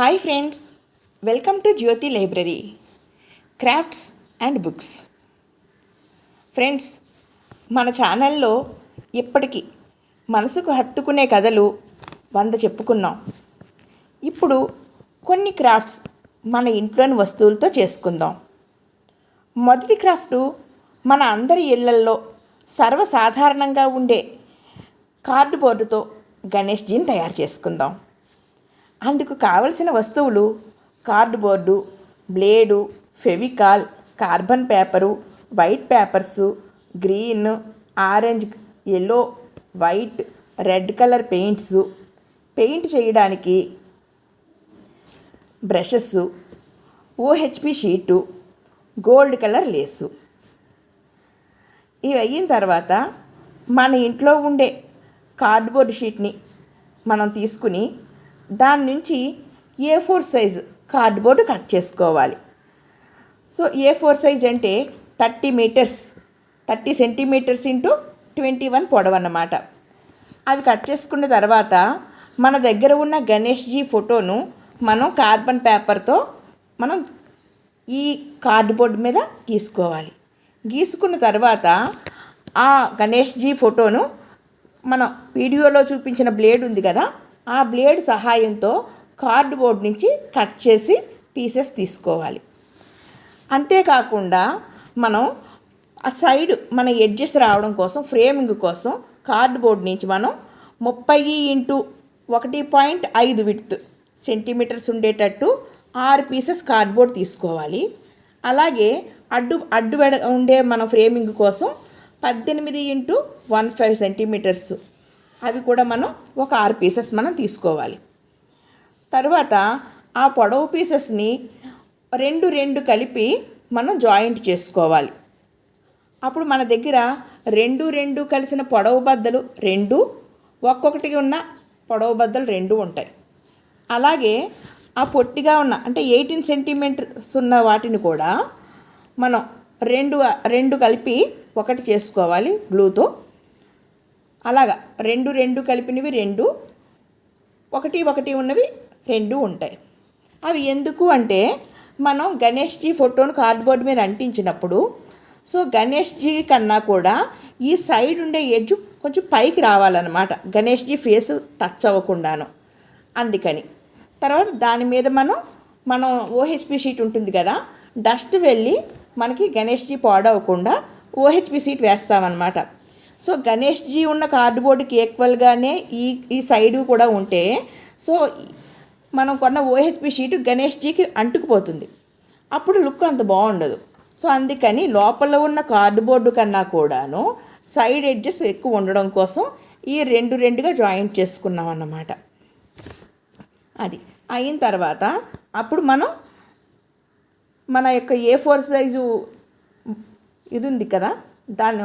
Hi friends welcome to Jyothi library crafts and books friends మన ఛానల్లో ఇప్పటికీ మనసుకు హత్తుకునే కథలు వంద చెప్పుకున్నాం. ఇప్పుడు కొన్ని క్రాఫ్ట్స్ మన ఇంట్లోని వస్తువులతో చేసుకుందాం. మొదటి క్రాఫ్ట్ మన అందరి ఇళ్ళల్లో సర్వసాధారణంగా ఉండే కార్డుబోర్డుతో గణేష్జీని తయారు చేసుకుందాం. అందుకు కావలసిన వస్తువులు cardboard blade Fevicol carbon paper white papers green orange yellow white red colour paints. Paint చేయడానికి brushes OHP sheet gold colour lace. ఇవి అయిన తర్వాత మన ఇంట్లో ఉండే కార్డ్బోర్డ్ షీట్ని మనం తీసుకుని దాని నుంచి A four size cardboard cut చేసుకోవాలి. సో ఏ ఫోర్ సైజ్ అంటే thirty metres thirty centimetres into twenty one పొడవు అన్నమాట. అవి కట్ చేసుకున్న తర్వాత మన దగ్గర ఉన్న గణేష్జీ ఫోటోను మనం కార్బన్ పేపర్తో మనం ఈ కార్డ్బోర్డ్ మీద గీసుకోవాలి. గీసుకున్న తర్వాత ఆ గణేష్జీ ఫోటోను మనం వీడియోలో చూపించిన బ్లేడ్ ఉంది కదా ఆ బ్లేడ్ సహాయంతో కార్డ్బోర్డ్ నుంచి కట్ చేసి పీసెస్ తీసుకోవాలి. అంతేకాకుండా మనం ఆ సైడ్ మన ఎడ్జెస్ రావడం కోసం ఫ్రేమింగ్ కోసం కార్డ్బోర్డ్ నుంచి మనం ముప్పై ఇంటూ ఒకటి పాయింట్ ఐదు విడ్త్ సెంటీమీటర్స్ ఉండేటట్టు ఆరు పీసెస్ కార్డ్బోర్డ్ తీసుకోవాలి. అలాగే అడ్డు అడ్డు వెడ ఉండే మన ఫ్రేమింగ్ కోసం పద్దెనిమిది ఇంటూ వన్ ఫైవ్ సెంటీమీటర్స్ అవి కూడా మనం ఒక ఆరు పీసెస్ మనం తీసుకోవాలి. తర్వాత ఆ పొడవు పీసెస్ని రెండు రెండు కలిపి మనం జాయింట్ చేసుకోవాలి. అప్పుడు మన దగ్గర రెండు రెండు కలిసిన పొడవు బద్దలు రెండు ఒక్కొక్కటి ఉన్న పొడవు బద్దలు రెండు ఉంటాయి. అలాగే ఆ పొట్టిగా ఉన్న అంటే ఎయిటీన్ సెంటీమీటర్స్ ఉన్న వాటిని కూడా మనం రెండు రెండు కలిపి ఒకటి చేసుకోవాలి గ్లూతో అలాగా రెండు రెండు కలిపినవి రెండు ఒకటి ఒకటి ఉన్నవి రెండు ఉంటాయి. అవి ఎందుకు అంటే మనం గణేష్జీ ఫోటోను కార్డ్బోర్డ్ మీద అంటించినప్పుడు సో గణేష్జీ కన్నా కూడా ఈ సైడ్ ఉండే ఎడ్జ్ కొంచెం పైకి రావాలన్నమాట. గణేష్జీ ఫేస్ టచ్ అవ్వకుండాను. అందుకని. తర్వాత దాని మీద మనం మనం ఓహెచ్పి షీట్ ఉంటుంది కదా డస్ట్ వెళ్ళి మనకి గణేష్జీ పాడవకుండా ఓహెచ్పి షీట్ వేస్తామన్నమాట. సో గణేష్జీ ఉన్న కార్డుబోర్డుకి ఈక్వల్గానే ఈ ఈ సైడు కూడా ఉంటే సో మనం కొన్న ఓహెచ్పి షీటు గణేష్జీకి అంటుకుపోతుంది. అప్పుడు లుక్ అంత బాగుండదు. సో అందుకని లోపల ఉన్న కార్డుబోర్డు కన్నా కూడాను సైడ్ ఎడ్జెస్ ఎక్కువ ఉండడం కోసం ఈ రెండు రెండుగా జాయింట్ చేసుకున్నాం అన్నమాట. అది అయిన తర్వాత అప్పుడు మనం మన యొక్క ఏ ఫోర్ సైజు ఇది ఉంది కదా దాని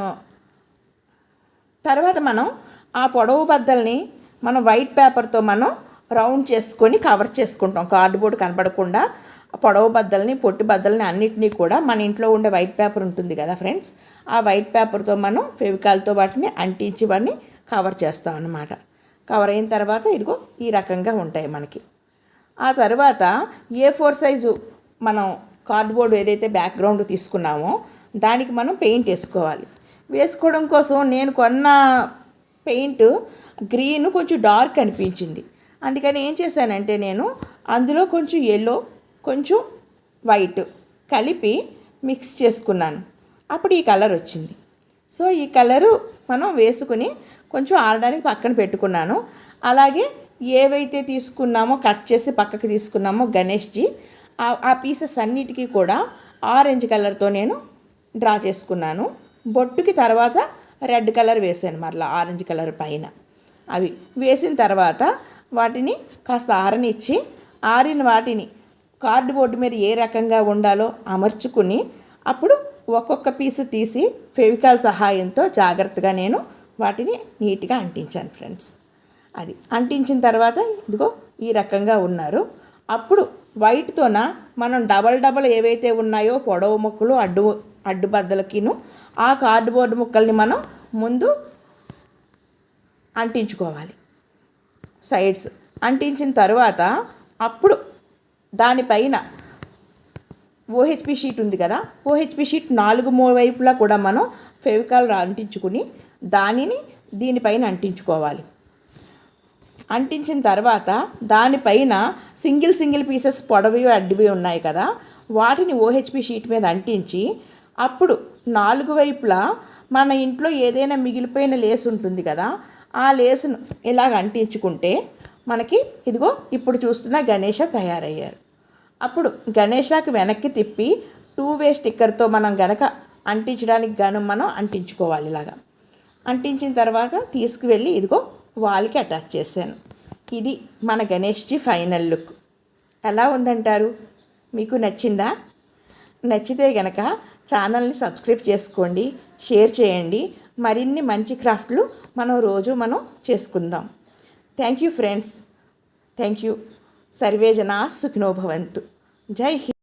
తర్వాత మనం ఆ పొడవు బద్దల్ని మనం వైట్ పేపర్తో మనం రౌండ్ చేసుకొని కవర్ చేసుకుంటాం. కార్డ్బోర్డ్ కనపడకుండా పొడవు బద్దల్ని పొట్టి బద్దల్ని అన్నిటినీ కూడా మన ఇంట్లో ఉండే వైట్ పేపర్ ఉంటుంది కదా ఫ్రెండ్స్ ఆ వైట్ పేపర్తో మనం ఫెవికాల్తో వాటిని అంటించి వాటిని కవర్ చేస్తాం అన్నమాట. కవర్ అయిన తర్వాత ఇదిగో ఈ రకంగా ఉంటాయి మనకి. ఆ తర్వాత ఏ ఫోర్ సైజు మనం కార్డ్బోర్డ్ ఏదైతే బ్యాక్గ్రౌండ్ తీసుకున్నామో దానికి మనం పెయింట్ వేసుకోవాలి. వేసుకోవడం కోసం నేను కొన్న పెయింట్ గ్రీన్ కొంచెం డార్క్ అనిపించింది. అందుకని ఏం చేశానంటే నేను అందులో కొంచెం ఎల్లో కొంచెం వైట్ కలిపి మిక్స్ చేసుకున్నాను. అప్పుడు ఈ కలర్ వచ్చింది. సో ఈ కలరు మనం వేసుకుని కొంచెం ఆడడానికి పక్కన పెట్టుకున్నాను. అలాగే ఏవైతే తీసుకున్నామో కట్ చేసి పక్కకి తీసుకున్నామో గణేష్జీ ఆ- ఆ పీసెస్ అన్నిటికీ కూడా ఆరెంజ్ కలర్తో నేను డ్రా చేసుకున్నాను. బొట్టుకి తర్వాత రెడ్ కలర్ వేసాను మరలా ఆరెంజ్ కలర్ పైన. అవి వేసిన తర్వాత వాటిని కాస్త ఆరనిచ్చి ఆరిన వాటిని కార్డ్బోర్డు మీద ఏ రకంగా ఉండాలో అమర్చుకుని అప్పుడు ఒక్కొక్క పీసు తీసి ఫెవికాల్ సహాయంతో జాగ్రత్తగా నేను వాటిని నీట్గా అంటించాను ఫ్రెండ్స్. అది అంటించిన తర్వాత ఇదిగో ఈ రకంగా ఉన్నారు. అప్పుడు వైట్తోన మనం డబల్ డబల్ ఏవైతే ఉన్నాయో పొడవు మొక్కలు అడ్డు అడ్డుబద్దలకిను ఆ కార్డ్బోర్డ్ ముక్కల్ని మనం ముందు అంటించుకోవాలి. సైడ్స్ అంటించిన తర్వాత అప్పుడు దానిపైన ఓహెచ్పి షీట్ ఉంది కదా ఓహెచ్పి షీట్ నాలుగు మూ వైపులా కూడా మనం ఫెవికాల్ అంటించుకుని దానిని దీనిపైన అంటించుకోవాలి. అంటించిన తర్వాత దానిపైన సింగిల్ సింగిల్ పీసెస్ పొడవి అడ్డివి ఉన్నాయి కదా వాటిని ఓహెచ్పి షీట్ మీద అంటించి అప్పుడు నాలుగు వైపులా మన ఇంట్లో ఏదైనా మిగిలిపోయిన లేస్ ఉంటుంది కదా ఆ లేసును ఇలాగ అంటించుకుంటే మనకి ఇదిగో ఇప్పుడు చూస్తున్న గణేష తయారయ్యారు. అప్పుడు గణేషాకి వెనక్కి తిప్పి టూ వే స్టిక్కర్తో మనం గనక అంటించడానికి గాను మనం అంటించుకోవాలి ఇలాగా. అంటించిన తర్వాత తీసుకువెళ్ళి ఇదిగో వాల్కి అటాచ్ చేశాను. ఇది మన గణేష్జీ ఫైనల్ లుక్. ఎలా ఉందంటారు? మీకు నచ్చిందా? నచ్చితే గనక ఛానల్ని సబ్స్క్రైబ్ చేసుకోండి షేర్ చేయండి. మరిన్ని మంచి క్రాఫ్ట్లు మనం రోజు మనం చేసుకుందాం. Thank you friends. Thank you. Survey జనా జై హింద్.